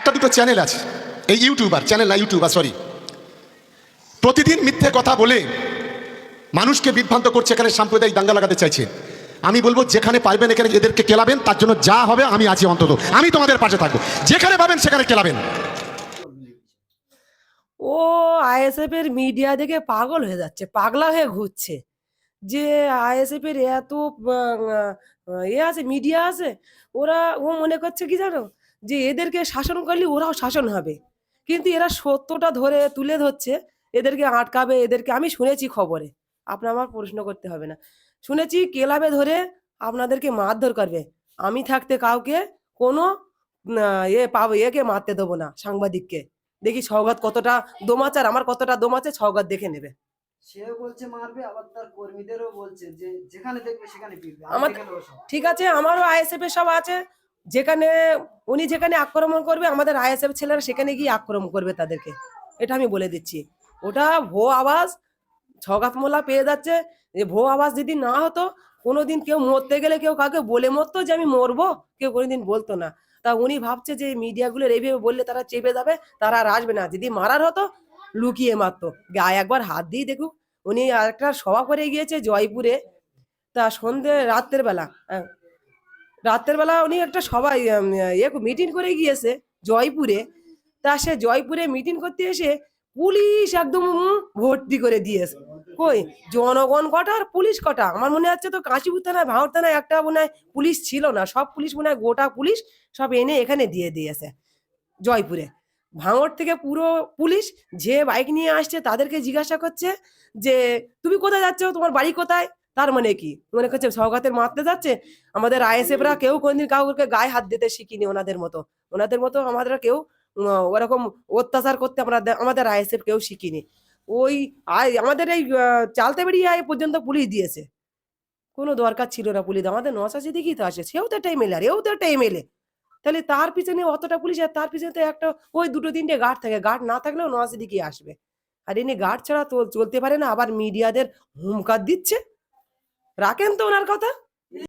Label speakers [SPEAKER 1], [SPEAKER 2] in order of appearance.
[SPEAKER 1] একটা দুটো চ্যানেল আছে। এই ইউটিউবার চ্যানেল না ইউটিউবার সরি প্রতিদিন মিথ্যে কথা বলে মানুষকে বিভ্রান্ত করছে এখানে সাম্প্রদায়িক দাঙ্গা লাগাতে চাইছে। আমি বলব, যেখানে পারবেন এখানে এদেরকে কেলাবেন, তার জন্য যা হবে আমি আছি অন্তত। আমি তোমাদের পাশে থাকব। যেখানে পাবেন সেখানে কেলাবেন।
[SPEAKER 2] ও আইএসএফ এর মিডিয়া দেখে পাগল হয়ে যাচ্ছে, পাগলা হয়ে ঘুরছে। যে আইএসএফ এর এত এ আছে মিডিয়া আছে, ওরা ও মনে করছে কি জানো? যে এদেরকে শাসন করলে ওরাও শাসন হবে। কিন্তু এরা সত্যটা ধরে তুলে ধরছে এদেরকে আটকাবে এদেরকে আমি শুনেছি খবরে। আপনার আমার প্রশ্ন করতে হবে না। শুনেছি ক্লাবে ধরে আপনাদেরকে মারধর করবে। আমি থাকতে কাউকে কোনো এ পাবো একে মারতে দেবো না সাংবাদিককে। দেখি সৌগাত কতটা দোমাচার আমার কতটা দোমাচে সৌগাত দেখে নেবে।
[SPEAKER 3] সেও বলছে মারবে আবার তার কর্মীদেরও বলছে যে যেখানে দেখবে সেখানে পিটবে
[SPEAKER 2] আমার- ঠিক আছে আমারও আইএসএফ এর সব আছে যেখানে, উনি যেখানে আক্রমণ করবে, আমাদের আইএসএফ ছেলেরা সেখানে গিয়ে আক্রমণ করবে তাদেরকে। এটা আমি বলে দিচ্ছি। ওটা ভো আওয়াজ, ছগাত মোলা পেয়ে যাচ্ছে যে ভো আওয়াজ যদি না হতো, কোনোদিন কেউ মরতে গেলে কেউ কাউকে বলে মরতো যে, আমি মরবো, কেউ কোনোদিন বলতো না। তা উনি ভাবছে যে, মিডিয়াগুলোর এইভাবে বললে তারা চেপে যাবে, তারা আর আসবে না। যদি মারার হতো, লুকিয়ে মারতো। গায়ে একবার হাত দিয়ে দেখুক। উনি একটা সভা করে গিয়েছে জয়পুরে। তা সন্ধে, রাত্রের বেলা রাত্রের বেলা উনি একটা সবাই ইয়ে মিটিং করে গিয়েছে জয়পুরে। তা সে জয়পুরে মিটিং করতে এসে পুলিশ একদম ভর্তি করে দিয়েছে। কই? জনগণ কটা আর পুলিশ কটা? আমার মনে হচ্ছে তো কাশীপুর থানায়, ভাঙর থানায় একটা মনে হয় পুলিশ ছিল না। সব পুলিশ মনে হয় গোটা পুলিশ সব এনে এখানে দিয়ে দিয়েছে জয়পুরে। ভাঙর থেকে পুরো পুলিশ যে বাইক নিয়ে আসছে তাদেরকে জিজ্ঞাসা করছে যে, তুমি কোথায় যাচ্ছ? তোমার বাড়ি কোথায়? তার মানে কি? মনে করছে সৌগাতের মারতে যাচ্ছে? আমাদের আইএসএফরা কেউ কোনদিন কাউকে গায়ে হাত দিতে শিখিনি ওনাদের মতো। ওনাদের মতো আমাদের কেউ ওরকম অত্যাচার করতে আমরা আমাদের আইএসএফ কেউ শিখিনি। ওই আমাদের এই চালতে বেরিয়ে আয় পর্যন্ত পুলিশ দিয়েছে। কোনো দরকার ছিল না পুলিশ আমাদের নশা সিদ্দিকি তো আসে। সেও তো একটা এমএলএ আর এও তো একটা এমএলএ। তাহলে তার পিছনে অতটা পুলিশ আর তার পিছনে তো একটা ওই দুটো তিনটে গার্ড থাকে। গার্ড না থাকলেও নশা সিদ্দিকি আসবে। আর এনে গার্ড ছাড়া তো চলতে পারে না। আবার মিডিয়াদের হুমকার দিচ্ছে। রাখেন তো ওনার কথা।